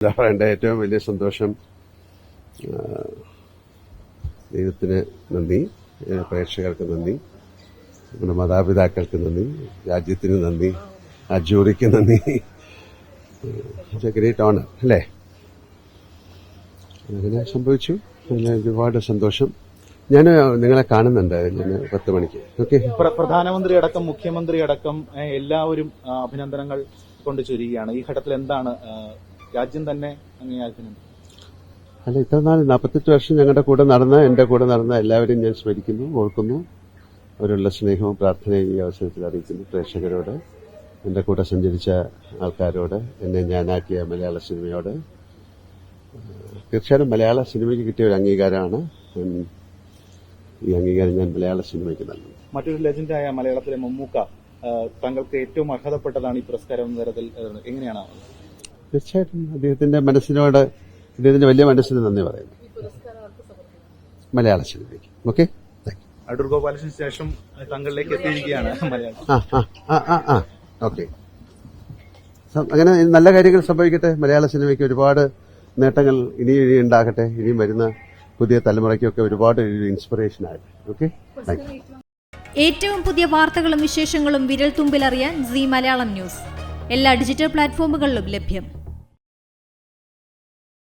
എന്താ പറയണ്ട ഏറ്റവും വലിയ സന്തോഷം. ദൈവത്തിന് നന്ദി പ്രേക്ഷകർക്ക് നന്ദി നമ്മുടെ മാതാപിതാക്കൾക്ക് നന്ദി രാജ്യത്തിന് നന്ദി ആ ജൂറിക്ക് നന്ദി. ഗ്രേറ്റ് ഓണർ അല്ലേ? അങ്ങനെ സംഭവിച്ചു. അങ്ങനെ ഒരുപാട് സന്തോഷം. ഞാൻ നിങ്ങളെ കാണുന്നുണ്ട് ഞാൻ പത്ത് മണിക്ക്. ഓക്കെ പ്ര- പ്രധാനമന്ത്രി അടക്കം മുഖ്യമന്ത്രി അടക്കം എല്ലാവരും അഭിനന്ദനങ്ങൾ കൊണ്ട് ചുരുകയാണ് ഈ ഘട്ടത്തിൽ എന്താണ് രാജ്യം തന്നെ അങ്ങേയഭിനന്ദനം അല്ല ഇത്ര നാൾ നാൽപ്പത്തെട്ട് വർഷം ഞങ്ങളുടെ കൂടെ നടന്ന എന്റെ കൂടെ നടന്ന എല്ലാവരെയും ഞാൻ സ്മരിക്കുന്നു ഓർക്കുന്നു. അവരുള്ള സ്നേഹവും പ്രാർത്ഥനയും ഈ അവസരത്തിൽ അറിയിക്കുന്നു പ്രേക്ഷകരോട്. എന്റെ കൂടെ സഞ്ചരിച്ച ആൾക്കാരോട് എന്നെ ഞാനാക്കിയ മലയാള സിനിമയോട്. തീർച്ചയായും മലയാള സിനിമയ്ക്ക് കിട്ടിയ ഒരു അംഗീകാരമാണ്. ഈ അംഗീകാരം ഞാൻ മലയാള സിനിമയ്ക്ക് നൽകുന്നു. മറ്റൊരു ലെജൻഡായ മലയാളത്തിലെ മമ്മൂക്ക താങ്കൾക്ക് ഏറ്റവും അർഹതപ്പെട്ടതാണ് ഈ പുരസ്കാരം എന്ന തരത്തിൽ എങ്ങനെയാണ്? തീർച്ചയായിട്ടും അദ്ദേഹത്തിന്റെ മനസ്സിനോട് അദ്ദേഹത്തിന്റെ വലിയ മനസ്സിന് നന്ദി പറയുന്നു. മലയാള സിനിമയ്ക്ക്. ഓക്കെ? അടൂർ ഗോപാലകൃഷ്ണന് ശേഷം താങ്കളിലേക്ക് എത്തിയിരിക്കുകയാണ് ഓക്കെ. അങ്ങനെ നല്ല കാര്യങ്ങൾ സംഭവിക്കട്ടെ. മലയാള സിനിമയ്ക്ക് ഒരുപാട് നേട്ടങ്ങൾ ഇനി ഇനി ഉണ്ടാകട്ടെ. ഇനിയും വരുന്ന പുതിയ തലമുറയ്ക്കൊക്കെ ഒരുപാട് ഇൻസ്പിറേഷൻ ആയിട്ട് ഓക്കെ? താങ്ക് ഏറ്റവും പുതിയ വാർത്തകളും വിശേഷങ്ങളും വിരൽ തുമ്പിലറിയാൻ സി മലയാളം ന്യൂസ്. എല്ലാ ഡിജിറ്റൽ പ്ലാറ്റ്ഫോമുകളിലും ലഭ്യം.